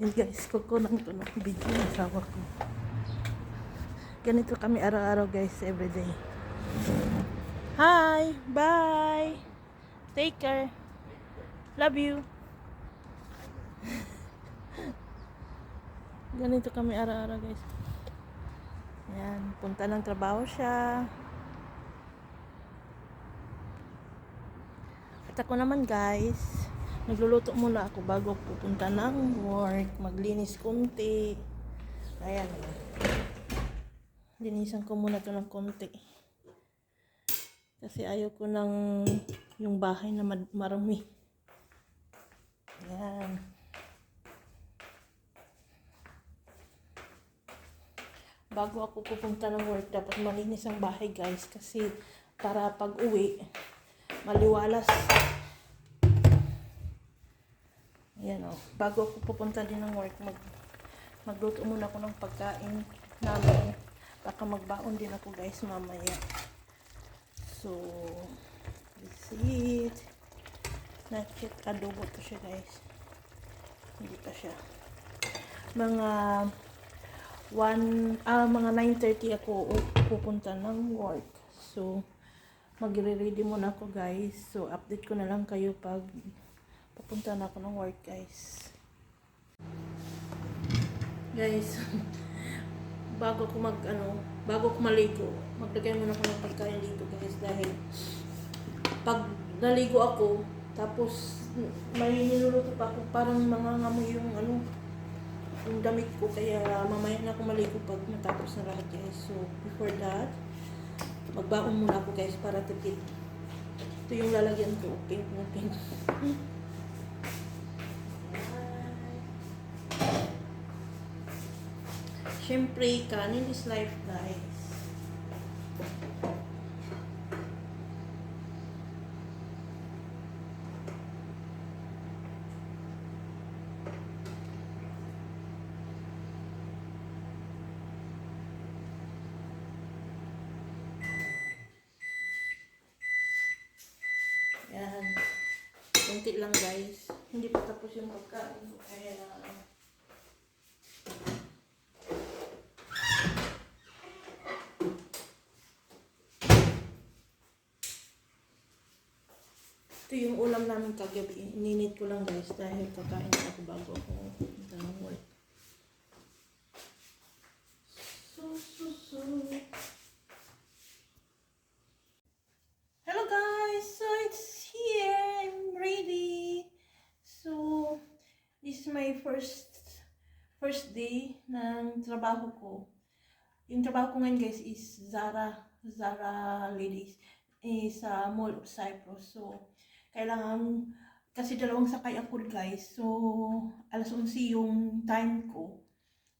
Yan guys, kukunan ko ng video ng asawa ko. Ganito kami araw-araw guys, everyday. Hi! Bye! Take care! Love you! Ganito kami araw-araw guys. Yan, punta ng trabaho siya. At ako naman guys, nagluluto muna ako bago pupunta ng work, maglinis konti. Ayan. Linisan ko muna to ng konti. Kasi ayaw ko ng yung bahay na marumi. Ayan. Bago ako pupunta ng work, dapat malinis ang bahay guys. Kasi para pag uwi, maliwalas. Ayan o. Bago ako pupunta din ng work, mag, magluto muna ako ng pagkain namin. Baka magbaon din ako guys mamaya. So, this is it. Nachit adobo to siya guys. Hindi pa siya. Mga 1, ah, mga 9.30 ako pupunta ng work. So, magre-ready muna ako guys. So, update ko na lang kayo pag papunta na ako ng work guys. Guys, bago ko mag ano, bago ko maligo, maglagay muna ako ng pagkain dito guys dahil pag naligo ako, tapos may niluluto pa ako, parang mangangamoy yung ano, yung damit ko, kaya mamaya na ako maligo pag matapos na lahat guys. So, before that, magbaon muna ako guys para tipid. Ito yung lalagyan ko, pink na pink. Siyempre, kanin is life guys. Yan. Kunti lang guys. Hindi pa tapos yung pagkain. Kaya Ito yung ulam namin kagabi. Ininit ko lang guys dahil kakain ako bago ako ng work. So, so, so. Hello guys! So it's here. I'm ready. So, this is my first first day ng trabaho ko. Yung trabaho ko ngayon guys is Zara, Zara Ladies eh, sa Mall of Cyprus. So, kailangan, kasi dalawang sakay ako guys. So, alas 11 yung time ko.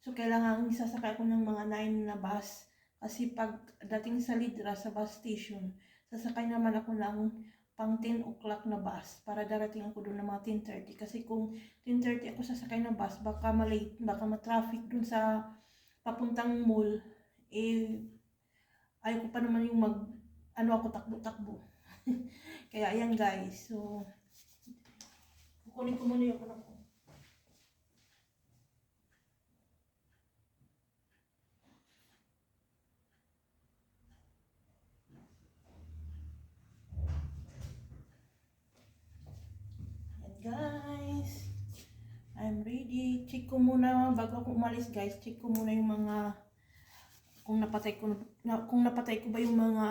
So, kailangan isasakay ko ng mga 9 na bus. Kasi pag dating sa Lidra, sa bus station, sasakay naman ako ng pang 10 o'clock na bus para darating ako doon ng mga 10.30. Kasi kung 10.30 ako sasakay ng bus, baka malate, baka matraffic doon sa papuntang mall. Eh, ayaw ko pa naman yung mag, ano ako, takbo-takbo. Kaya ayan guys, so, kukunin ko muna yung ano ko. Guys, I'm ready. Check ko muna, bago ako umalis guys, check ko muna yung mga kung napatay ko na, kung napatay ko ba yung mga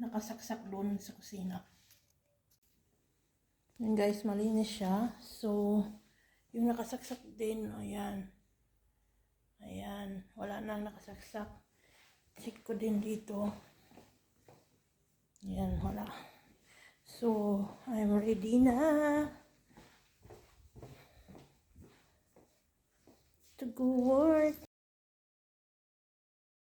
nakasaksak doon sa kusina. Yan guys, malinis siya. So, yung nakasaksak din, ayan. Ayan, wala na nakasaksak. Check ko din dito. Ayan, wala. So, I'm ready na to go work.